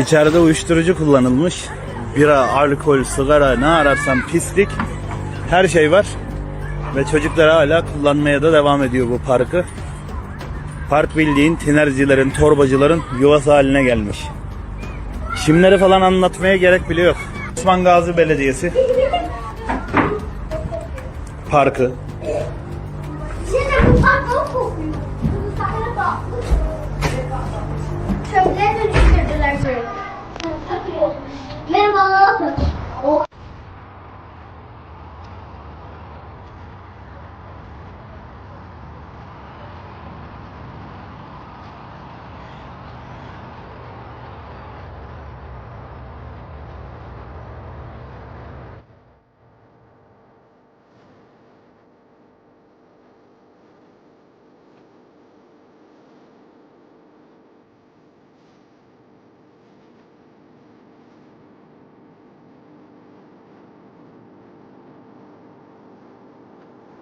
İçeride uyuşturucu kullanılmış. Bira, alkol, sigara ne ararsan pislik her şey var. Ve çocuklar hala kullanmaya da devam ediyor bu parkı. Park bildiğin tinercilerin, torbacıların yuvası haline gelmiş. Şimdileri falan anlatmaya gerek bile yok. Osman Gazi Belediyesi Parkı. Şimdi bu park kokuyor.